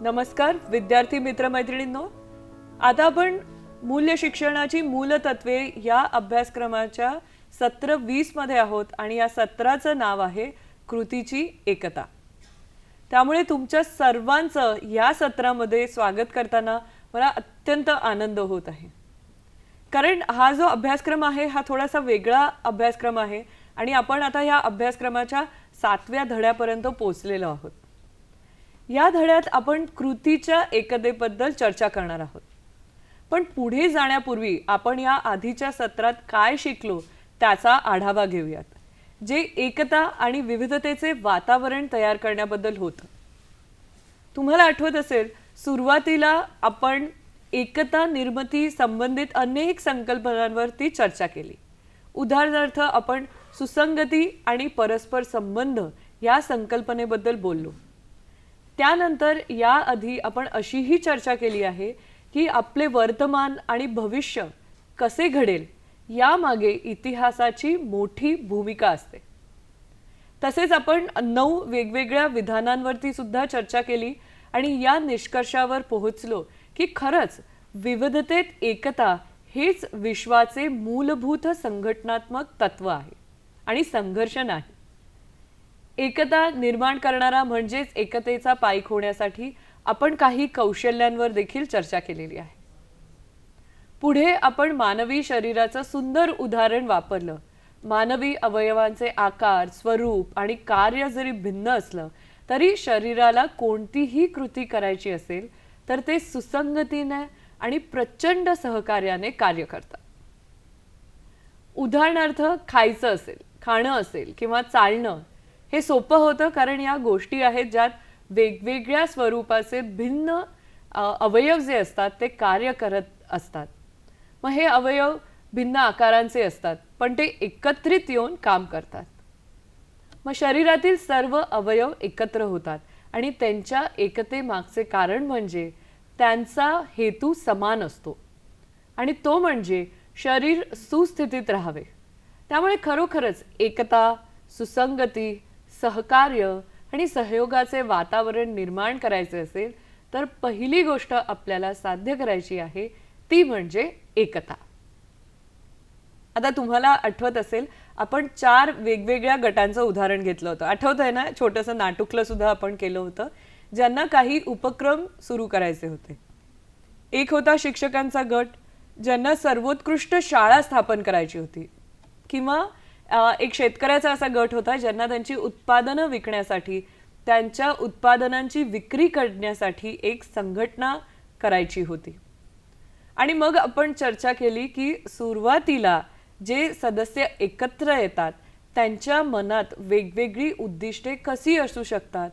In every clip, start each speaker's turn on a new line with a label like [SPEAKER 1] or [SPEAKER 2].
[SPEAKER 1] नमस्कार विद्यार्थी मित्रमैत्रिणींनो. आता आपण मूल्य शिक्षणाची मूलतत्वे या अभ्यासक्रमाच्या सत्र वीसमध्ये आहोत आणि या सत्राचं नाव आहे कृतीची एकता. त्यामुळे तुमच्या सर्वांचं या सत्रामध्ये स्वागत करताना मला अत्यंत आनंद होत आहे. कारण हा जो अभ्यासक्रम आहे हा थोडासा वेगळा अभ्यासक्रम आहे आणि आपण आता या अभ्यासक्रमाच्या सातव्या धड्यापर्यंत पोहोचलेलो आहोत. या धड्यात आपण कृतीच्या एकतेबद्दल चर्चा करणार आहोत. पण पुढे जाण्यापूर्वी आपण या आधीच्या सत्रात काय शिकलो त्याचा आढावा घेऊयात जे एकता आणि विविधतेचे वातावरण तयार करण्याबद्दल होतं. तुम्हाला आठवत असेल सुरुवातीला आपण एकता निर्मिती संबंधित अनेक संकल्पनांवरती चर्चा केली. उदाहरणार्थ आपण सुसंगती आणि परस्पर संबंध या संकल्पनेबद्दल बोललो. त्यानंतर याआधी आपण अशीही चर्चा केली आहे की आपले वर्तमान आणि भविष्य कसे घडेल यामागे इतिहासाची मोठी भूमिका असते. तसेच आपण नऊ वेगवेगळ्या विधानांवरती सुद्धा चर्चा केली आणि या निष्कर्षावर पोहोचलो की खरंच विविधतेत एकता हेच विश्वाचे मूलभूत संघटनात्मक तत्व आहे आणि संघर्ष नाही. एकता निर्माण करणारा म्हणजेच एकतेचा पाईक होण्यासाठी आपण काही कौशल्यांवर देखील चर्चा केलेली आहे. पुढे आपण मानवी शरीराचं सुंदर उदाहरण वापरलं. मानवी अवयवांचे आकार स्वरूप आणि कार्य जरी भिन्न असलं तरी शरीराला कोणतीही कृती करायची असेल तर ते सुसंगतीने आणि प्रचंड सहकार्याने कार्य करतात उदाहरणार्थ खायचं असेल खाणं असेल किंवा चालणं हे सोपं होतं कारण या गोष्टी आहेत ज्यात वेगवेगळ्या स्वरूपाचे भिन्न अवयव जे असतात ते कार्य करत असतात. मग हे अवयव भिन्न आकारांचे असतात पण ते एकत्रित येऊन काम करतात. मग शरीरातील सर्व अवयव एकत्र होतात आणि त्यांच्या एकतेमागचे कारण म्हणजे त्यांचा हेतू समान असतो आणि तो म्हणजे शरीर सुस्थितीत राहावे. त्यामुळे खरोखरच एकता सुसंगती सहकार्य आणि सहयोगाचे वातावरण निर्माण करायचे असेल तर पहिली गोष्ट आपल्याला साध्य करायची आहे ती म्हणजे एकता. आता तुम्हाला आठवत असेल आपण चार वेगवेगळ्या गटांचं उदाहरण घेतलं होतं. आठवत आहे ना? छोटंसं नाटुकलं सुद्धा आपण केलं होतं ज्यांना काही उपक्रम सुरू करायचे होते. एक होता शिक्षकांचा गट ज्यांना सर्वोत्कृष्ट शाळा स्थापन करायची होती. किंवा एक शेतकऱ्याचा असा गट होता ज्यांना त्यांची उत्पादनं विकण्यासाठी त्यांच्या उत्पादनांची विक्री करण्यासाठी एक संघटना करायची होती. आणि मग आपण चर्चा केली की सुरुवातीला जे सदस्य एकत्र येतात त्यांच्या मनात वेगवेगळी उद्दिष्टे कशी असू शकतात?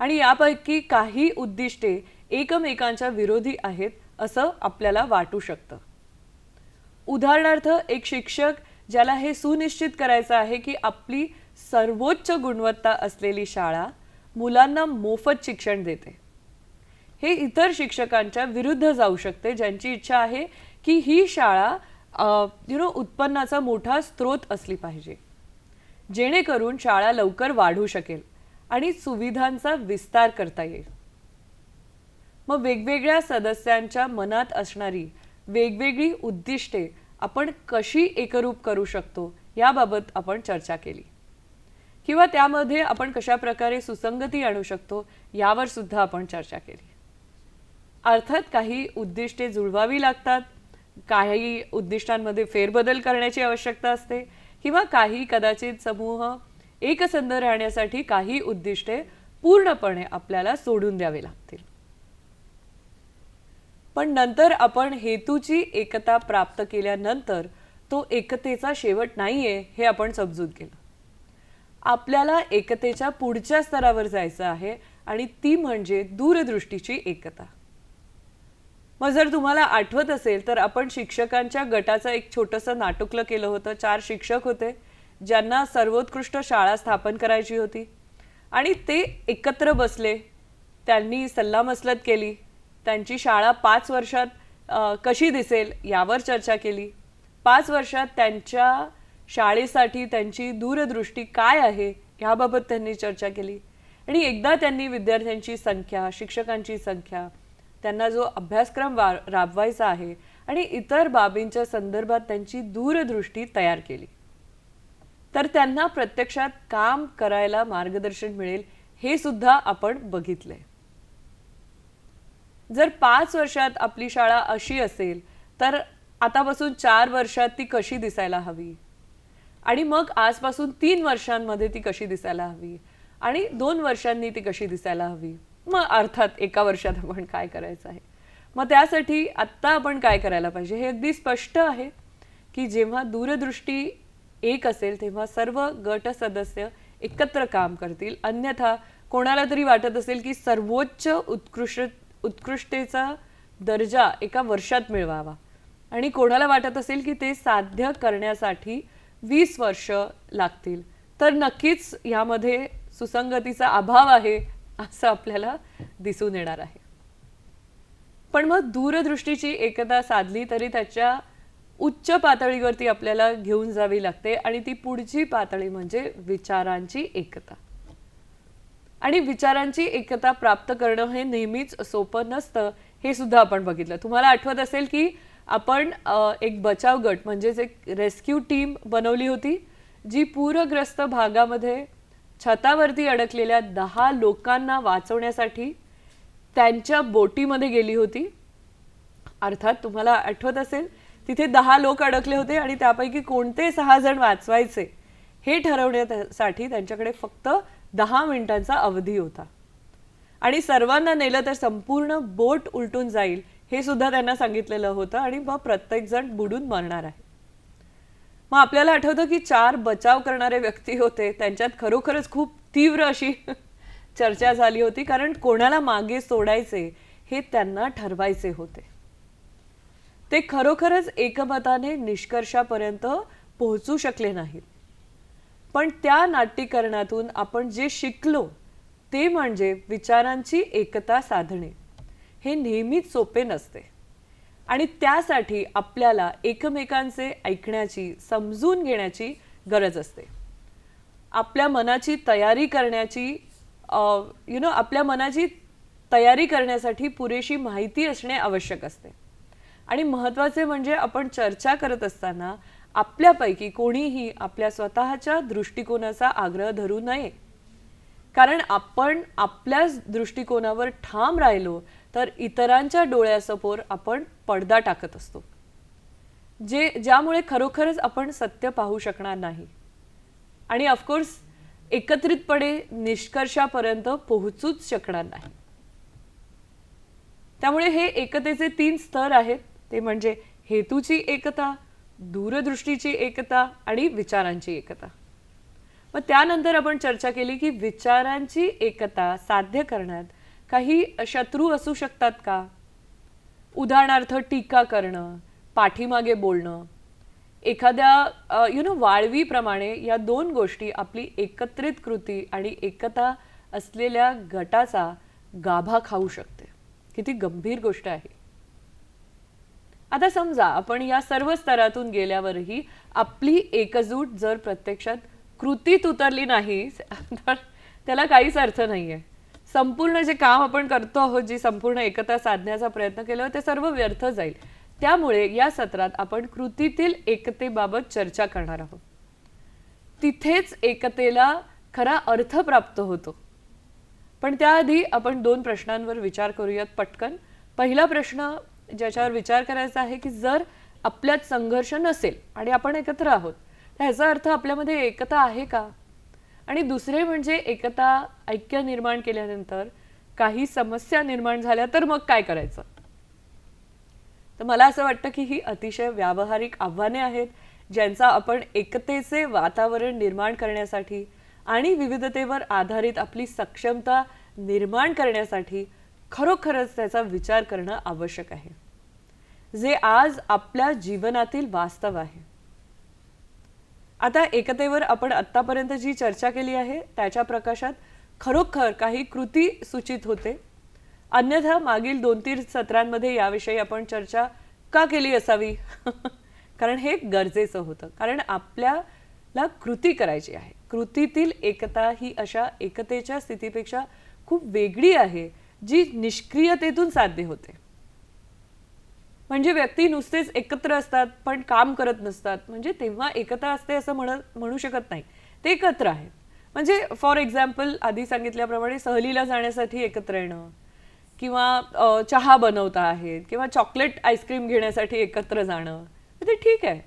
[SPEAKER 1] आणि यापैकी काही उद्दिष्टे एकमेकांच्या विरोधी आहेत असं आपल्याला वाटू शकतं. उदाहरणार्थ एक शिक्षक ज्याला हे सुनिश्चित करायचं आहे की आपली सर्वोच्च गुणवत्ता असलेली शाळा मुलांना मोफत शिक्षण देते. हे इतर शिक्षकांच्या विरुद्ध जाऊ शकते ज्यांची इच्छा आहे की ही शाळा यु नो उत्पन्नाचा मोठा स्रोत असली पाहिजे. जेणेकरून शाळा लवकर वाढू शकेल आणि सुविधांचा विस्तार करता येईल. मग वेगवेगळ्या सदस्यांच्या मनात असणारी वेगवेगळी उद्दिष्टे आपण कशी एकरूप करू शकतो याबाबत आपण चर्चा केली. किंवा त्यामध्ये आपण कशा प्रकारे सुसंगती आणू शकतो यावर सुद्धा आपण चर्चा केली. अर्थात काही उद्दिष्टे जुळवावी लागतात काही उद्दिष्टांमध्ये फेरबदल करण्याची आवश्यकता असते किंवा काही कदाचित समूह एकसंध राहण्यासाठी काही उद्दिष्टे पूर्णपणे आपल्याला सोडून द्यावे लागतील. पण नंतर आपण हेतूची एकता प्राप्त केल्यानंतर तो एकतेचा शेवट नाहीये हे आपण समजून केलं आपल्याला एकतेच्या पुढच्या स्तरावर जायचं आहे आणि ती म्हणजे दूरदृष्टीची एकता. मग जर तुम्हाला आठवत असेल तर आपण शिक्षकांच्या गटाचं एक छोटंसं नाटुकलं केलं होतं. चार शिक्षक होते ज्यांना सर्वोत्कृष्ट शाळा स्थापन करायची होती. आणि ते एकत्र बसले. त्यांनी सल्लामसलत केली. त्यांची शाळा पाच वर्षात कशी दिसेल यावर चर्चा केली. पाच वर्षात त्यांच्या शाळेसाठी त्यांची दूरदृष्टी काय आहे ह्याबाबत त्यांनी चर्चा केली. आणि एकदा त्यांनी विद्यार्थ्यांची संख्या शिक्षकांची संख्या त्यांना जो अभ्यासक्रम वा राबवायचा आहे आणि इतर बाबींच्या संदर्भात त्यांची दूरदृष्टी तयार केली. तर त्यांना प्रत्यक्षात काम करायला मार्गदर्शन मिळेल हे सुद्धा आपण बघितलंय. जर पाच वर्षात आपली शाळा अशी असेल तर आतापासून चार वर्षात ती कशी दिसायला हवी? आणि मग आजपासून तीन वर्षांमध्ये ती कशी दिसायला हवी? आणि दोन वर्षांनी ती कशी दिसायला हवी? मग अर्थात एका वर्षात आपण काय करायचं आहे? मग त्यासाठी आत्ता आपण काय करायला पाहिजे? हे अगदी स्पष्ट आहे की जेव्हा दूरदृष्टी एक असेल तेव्हा सर्व गट सदस्य एकत्र काम करतील. अन्यथा कोणाला तरी वाटत असेल की सर्वोच्च उत्कृष्ट उत्कृष्टेचा दर्जा एका वर्षात मिळवावा. आणि कोणाला वाटत असेल की ते साध्य करण्यासाठी वीस वर्ष लागतील. तर नक्कीच यामध्ये सुसंगतीचा अभाव आहे असं आपल्याला दिसून येणार आहे. पण मग दूरदृष्टीची एकता साधली तरी त्याच्या उच्च पातळीवरती आपल्याला घेऊन जावी लागते आणि ती पुढची पातळी म्हणजे विचारांची एकता. आणि विचारांची एकता प्राप्त करणं हे नेहमीच सोपं नसतं हे सुद्धा आपण बघितलं. तुम्हाला आठवत असेल की आपण एक बचाव गट म्हणजेच एक रेस्क्यू टीम बनवली होती जी पूरग्रस्त भागामध्ये छतावरती अडकलेल्या दहा लोकांना वाचवण्यासाठी त्यांच्या बोटीमध्ये गेली होती. अर्थात तुम्हाला आठवत असेल तिथे दहा लोक अडकले होते आणि त्यापैकी कोणते सहा जण वाचवायचे हे ठरवण्यासाठी त्यांच्याकडे फक्त दहा मिनिटांचा अवधी होता. आणि सर्वांना नेलं तर संपूर्ण बोट उलटून जाईल हे सुद्धा त्यांना सांगितलेलं होतं आणि मग प्रत्येक जण बुडून मरणार आहे. मग आपल्याला आठवतं की चार बचाव करणारे व्यक्ती होते त्यांच्यात खरोखरच खूप तीव्र अशी चर्चा झाली होती कारण कोणाला मागे सोडायचे हे त्यांना ठरवायचे होते. ते खरोखरच एकमताने निष्कर्षापर्यंत पोहोचू शकले नाहीत. पण त्या नाट्यकरणातून आपण जे शिकलो ते म्हणजे विचारांची एकता साधणे. हे नेहमीच सोपे नसते. आणि त्यासाठी आपल्याला एकमेकांचे ऐकण्याची समजून घेण्याची गरज असते. आपल्या मनाची तयारी करण्याची यु नो आपल्या मनाची तयारी करण्यासाठी पुरेशी माहिती असणे आवश्यक असते. आणि महत्त्वाचे म्हणजे आपण चर्चा करत असताना आपल्यापैकी कोणीही आपल्या स्वतःच्या दृष्टिकोनाचा आग्रह धरू नये. कारण आपण आपल्याच दृष्टिकोनावर ठाम राहिलो तर इतरांच्या डोळ्यासमोर आपण पडदा टाकत असतो. जे ज्यामुळे खरोखरच आपण सत्य पाहू शकणार नाही. आणि ऑफकोर्स एकत्रितपणे निष्कर्षापर्यंत पोहोचूच शकणार नाही. त्यामुळे हे एकतेचे तीन स्तर आहेत. ते म्हणजे हेतूची एकता दूरदृष्टीची एकता आणि विचारांची एकता. मग त्यानंतर आपण चर्चा केली की विचारांची एकता साध्य करण्यात काही शत्रू असू शकतात का? उदाहरणार्थ टीका करणं पाठीमागे बोलणं. एखाद्या यु नो वाळवीप्रमाणे या दोन गोष्टी आपली एकत्रित कृती आणि एकता असलेल्या गटाचा गाभा खाऊ शकते. किती गंभीर गोष्ट आहे. आता समजा आपण या सर्व स्तरातून गेल्यावरही आपली एकजूट जर प्रत्यक्षात कृतीत उतरली नाही तर त्याला काहीच अर्थ नाहीये. संपूर्ण जे काम आपण करतो आहोत जी संपूर्ण एकता साधण्याचा प्रयत्न केला ते सर्व व्यर्थ जाईल. त्यामुळे या सत्रात आपण कृतीतील एकतेबाबत चर्चा करणार आहोत. तिथेच एकतेला खरा अर्थ प्राप्त होतो. पण त्याआधी आपण दोन प्रश्नांवर विचार करूयात पटकन. पहिला प्रश्न ज्याच्यावर विचार करायचा आहे की जर आपल्यात संघर्ष नसेल आणि आपण एकत्र आहोत तर ह्याचा अर्थ आपल्यामध्ये एकता आहे का? आणि दुसरे म्हणजे एकता ऐक्य निर्माण केल्यानंतर काही समस्या निर्माण झाल्या तर मग काय करायचं? तर मला असं वाटतं की ही अतिशय व्यावहारिक आव्हाने आहेत ज्यांचा आपण एकतेचे वातावरण निर्माण करण्यासाठी आणि विविधतेवर आधारित आपली सक्षमता निर्माण करण्यासाठी खरोखरच त्याचा विचार करणं आवश्यक आहे. जे आज आपल्या जीवनातील वास्तव आहे. आता एकतेवर आपण आत्तापर्यंत जी चर्चा केली आहे त्याच्या प्रकाशात खरोखर काही कृती सूचित होते. अन्यथा मागील दोन तीन सत्रांमध्ये याविषयी आपण चर्चा का केली असावी? कारण हे गरजेचं होतं. कारण आपल्याला कृती करायची आहे. कृतीतील एकता ही अशा एकतेच्या स्थितीपेक्षा खूप वेगळी आहे. जी निष्क्रियतेतून साध्य होते. म्हणजे व्यक्ती नुसतेच एकत्र असतात पण काम करत नसतात. म्हणजे तेव्हा एकता असते असं म्हण म्हणू शकत नाही. ते एकत्र आहेत. म्हणजे फॉर एक्झाम्पल आधी सांगितल्याप्रमाणे सहलीला जाण्यासाठी एकत्र येणं किंवा चहा बनवता आहेत किंवा चॉकलेट आईस्क्रीम घेण्यासाठी एकत्र जाणं ते ठीक आहे.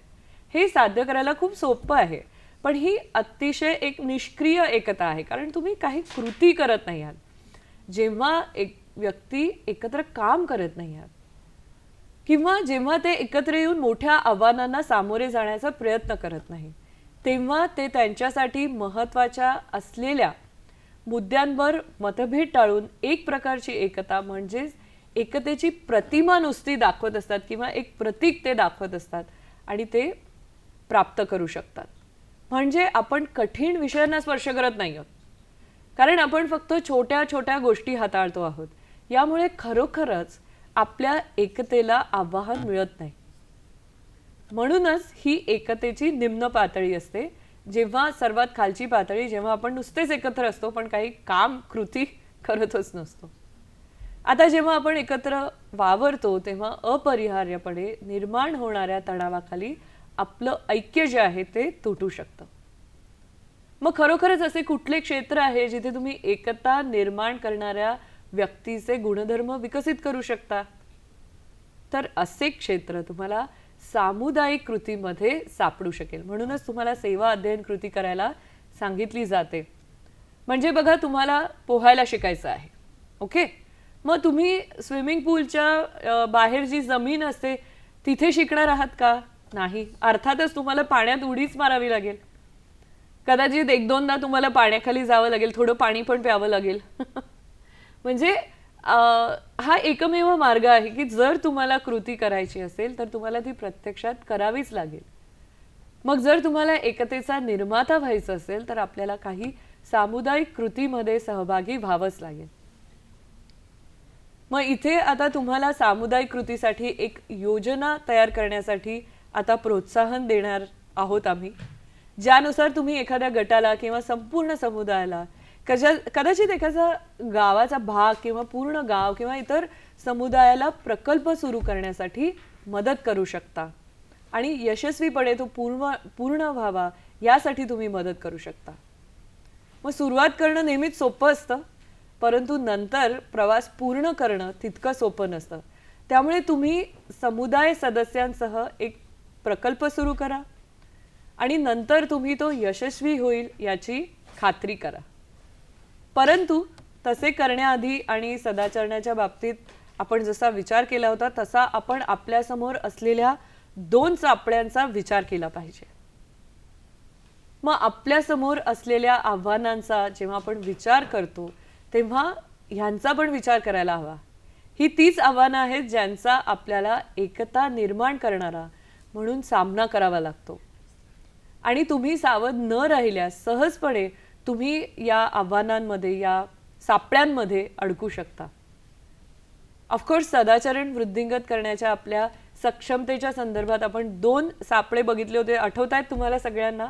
[SPEAKER 1] हे साध्य करायला खूप सोपं आहे. पण ही अतिशय एक निष्क्रिय एकता आहे. कारण तुम्ही काही कृती करत नाही आहात. जेव्हा एक व्यक्ती एकत्र काम करत नाही आहेत किंवा जेव्हा ते एकत्र येऊन मोठ्या आव्हानांना सामोरे जाण्याचा प्रयत्न करत नाही तेव्हा ते त्यांच्यासाठी महत्त्वाच्या असलेल्या मुद्द्यांवर मतभेद टाळून एक प्रकारची एकता म्हणजेच एकतेची प्रतिमा नुसती दाखवत असतात किंवा एक प्रतीक ते दाखवत असतात आणि ते प्राप्त करू शकतात. म्हणजे आपण कठीण विषयांना स्पर्श करत नाही आहोत. कारण आपण फक्त छोट्या छोट्या गोष्टी हाताळतो आहोत. यामुळे खरोखरच आपल्या एकतेला आव्हान मिळत नाही. म्हणूनच ही एकतेची निम्न पातळी असते. जेव्हा सर्वात खालची पातळी जेव्हा आपण नुसतेच एकत्र असतो पण काही काम कृती करतच नसतो. आता जेव्हा आपण एकत्र वावरतो तेव्हा अपरिहार्यपणे निर्माण होणाऱ्या तणावाखाली आपलं ऐक्य जे आहे ते तुटू शकतं. मग खरोखरच असे कुठले क्षेत्र आहे जिथे तुम्ही एकता निर्माण करणाऱ्या व्यक्तीचे गुणधर्म विकसित करू शकता? तर असे क्षेत्र तुम्हाला सामुदायिक कृतीमध्ये सापडू शकेल. म्हणूनच तुम्हाला सेवा अध्ययन कृती करायला सांगितली जाते. म्हणजे बघा तुम्हाला पोहायला शिकायचं आहे. ओके? मग तुम्ही स्विमिंग पूलच्या बाहेर जी जमीन असते तिथे शिकणार आहात का? नाही. अर्थातच तुम्हाला पाण्यात उडीच मारावी लागेल. कदाचित एक दोनदा तुम्हाला पाण्याखाली जावं लागेल थोडं पाणी पण प्यावं लागेल. म्हणजे हा एकमेव मार्ग आहे की जर तुम्हाला कृती करायची असेल तर तुम्हाला ती प्रत्यक्षात करावीच लागेल. मग जर तुम्हाला एकतेचा निर्माता व्हायचं असेल तर आपल्याला काही सामुदायिक कृतीमध्ये सहभागी व्हावंच लागेल. मग इथे आता तुम्हाला सामुदायिक कृतीसाठी एक योजना तयार करण्यासाठी आता प्रोत्साहन देणार आहोत आम्ही. ज्यानुसार तुम्ही एखाद्या गटाला किंवा संपूर्ण समुदायाला कशा कदाचित एखादा गावाचा भाग किंवा पूर्ण गाव किंवा इतर समुदायाला प्रकल्प सुरू करण्यासाठी मदत करू शकता. आणि यशस्वीपणे तो पूर्ण पूर्ण व्हावा यासाठी तुम्ही मदत करू शकता. मग सुरुवात करणं नेहमीच सोपं असतं परंतु नंतर प्रवास पूर्ण करणं तितकं सोपं नसतं. त्यामुळे तुम्ही समुदाय सदस्यांसह एक प्रकल्प सुरू करा. आणि नंतर तुम्ही तो यशस्वी होईल याची खात्री करा. परंतु तसे करण्याआधी आणि सदाचरणाच्या बाबतीत आपण जसा विचार केला होता तसा आपण आपल्यासमोर असलेल्या दोन चापड्यांचा विचार केला पाहिजे. मग आपल्यासमोर असलेल्या आव्हानांचा जेव्हा आपण विचार करतो तेव्हा ह्यांचा पण विचार करायला हवा. ही तीच आव्हानं आहेत ज्यांचा आपल्याला एकता निर्माण करणारा म्हणून सामना करावा लागतो. आणि तुम्ही सावध न राहिल्यास सहजपणे तुम्ही या आव्हानांमध्ये या सापळ्यांमध्ये अडकू शकता. ऑफकोर्स सदाचरण वृद्धिंगत करण्याच्या आपल्या सक्षमतेच्या संदर्भात आपण दोन सापळे बघितले होते आठवत आहेत तुम्हाला सगळ्यांना?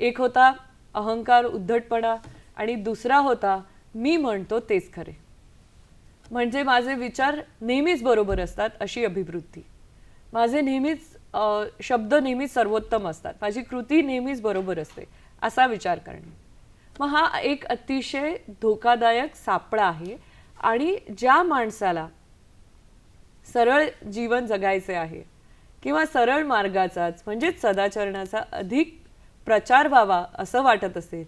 [SPEAKER 1] एक होता अहंकार उद्धटपणा आणि दुसरा होता मी म्हणतो तेच खरे. म्हणजे माझे विचार नेहमीच बरोबर असतात अशी अभिवृत्ती. माझे नेहमीच शब्द नेहमीच सर्वोत्तम असतात. माझी कृती नेहमीच बरोबर असते. असा विचार करणे. मग हा एक अतिशय धोकादायक सापळा आहे आणि ज्या माणसाला सरळ जीवन जगायचे आहे किंवा सरळ मार्गाचाच म्हणजेच सदाचरणाचा अधिक प्रचार व्हावा असं वाटत असेल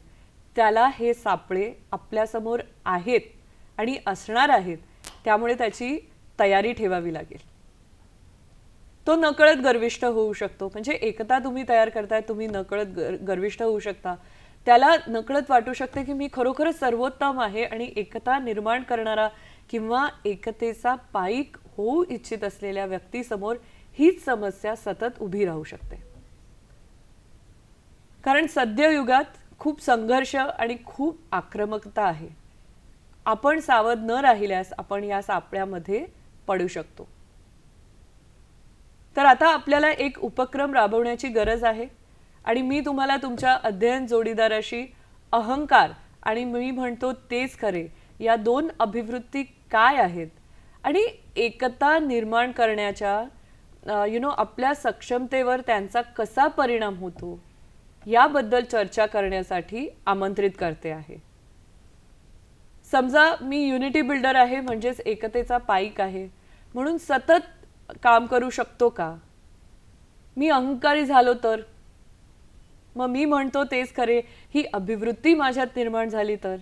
[SPEAKER 1] त्याला हे सापळे आपल्यासमोर आहेत आणि असणार आहेत त्यामुळे त्याची तयारी ठेवावी लागेल. तो नकळत गर्विष्ठ होऊ शकतो. म्हणजे एकता तुम्ही तयार करताय तुम्ही नकळत गर गर्विष्ठ होऊ शकता. त्याला नकळत वाटू शकते की मी खरोखरच सर्वोत्तम आहे आणि एकता निर्माण करणारा किंवा एकतेचा पाईक होऊ इच्छित असलेल्या व्यक्तीसमोर हीच समस्या सतत उभी राहू शकते. कारण सद्ययुगात खूप संघर्ष आणि खूप आक्रमकता आहे. आपण सावध न राहिल्यास आपण या सापळ्यामध्ये पडू शकतो. तर आता आपल्याला एक उपक्रम राबवण्याची गरज आहे आणि मी तुम्हाला तुमच्या अध्ययन जोडीदाराशी अहंकार आणि मी म्हणतो तेच खरे या दोन अभिवृत्ती काय आहेत आणि एकता निर्माण करण्याच्या यु नो आपल्या सक्षमतेवर त्यांचा कसा परिणाम होतो याबद्दल चर्चा करण्यासाठी आमंत्रित करते आहे. समजा मी युनिटी बिल्डर आहे म्हणजेच एकतेचा पाईक आहे. म्हणून सतत काम करू शकतो का? मी अहंकारी झालो तर? मग मी म्हणतो तेच खरे ही अभिवृत्ती माझ्यात निर्माण झाली तर?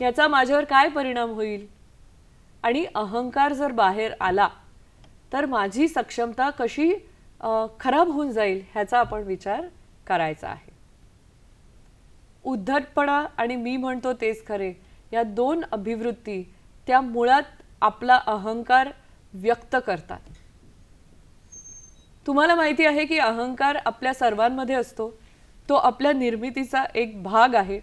[SPEAKER 1] याचा माझ्यावर काय परिणाम होईल? आणि अहंकार जर बाहेर आला तर माझी सक्षमता कशी खराब होऊन जाईल ह्याचा आपण विचार करायचा आहे. उद्धटपणा आणि मी म्हणतो तेच खरे या दोन अभिवृत्ती त्या मुळात आपला अहंकार व्यक्त करतात. तुम्हाला माहिती आहे की अहंकार आपल्या सर्वांमध्ये असतो. तो आपल्या निर्मितीचा एक भाग आहे.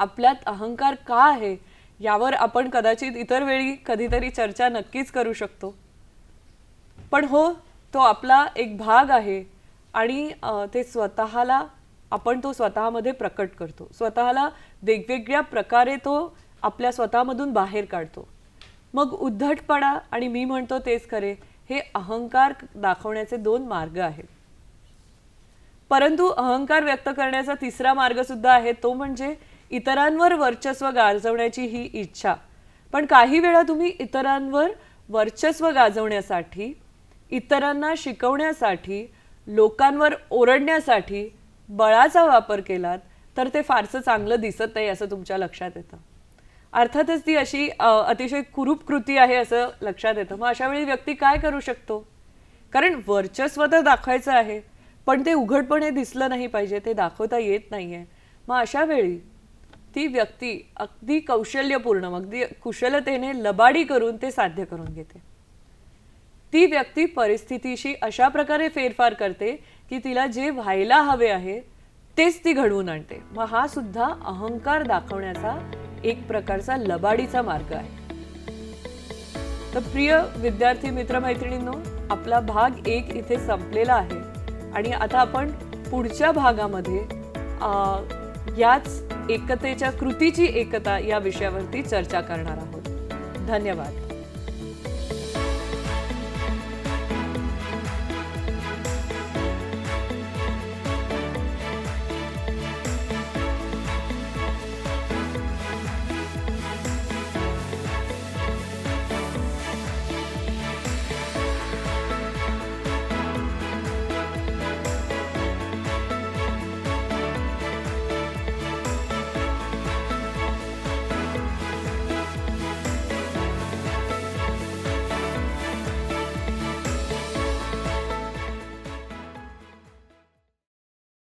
[SPEAKER 1] आपल्यात अहंकार का आहे यावर आपण कदाचित इतर वेळी कधीतरी चर्चा नक्कीच करू शकतो. पण हो तो आपला एक भाग आहे आणि ते स्वतःला आपण तो स्वतःमध्ये प्रकट करतो. स्वतःला वेगवेगळ्या प्रकारे तो आपल्या स्वतःमधून बाहेर काढतो. मग उद्धटपणा आणि मी म्हणतो तेच खरे. हे अहंकार दाखवण्याचे दोन मार्ग आहेत. परंतु अहंकार व्यक्त करण्याचा तिसरा मार्ग सुद्धा आहे तो म्हणजे इतरांवर वर्चस्व गाजवण्याची ही इच्छा. पण काही वेळा तुम्ही इतरांवर वर्चस्व गाजवण्यासाठी इतरांना शिकवण्यासाठी लोकांवर ओरडण्यासाठी बळाचा वापर केलात तर ते फारसं चांगलं दिसत नाही असं तुमच्या लक्षात येतं. अर्थातच ती अशी अतिशय कुरूप कृती आहे असं लक्षात येतं. मग अशा वेळी व्यक्ती काय करू शकतो? कारण वर्चस्व तर दाखवायचं आहे पण ते उघडपणे दिसलं नाही पाहिजे ते दाखवता येत नाहीये. मग अशा वेळी ती व्यक्ती अगदी कौशल्यपूर्ण अगदी कुशलतेने लबाडी करून ते साध्य करून घेते. ती व्यक्ती परिस्थितीशी अशा प्रकारे फेरफार करते की तिला जे व्हायला हवे आहे तेच ती घडवून आणते. मग हा सुद्धा अहंकार दाखवण्याचा एक प्रकारचा लबाडीचा मार्ग आहे. तर प्रिय विद्यार्थी मित्रमैत्रिणींनो आपला भाग एक इथे संपलेला आहे आणि आता आपण पुढच्या भागामध्ये याच एकतेच्या कृतीची एकता या विषयावरती चर्चा करणार आहोत. धन्यवाद.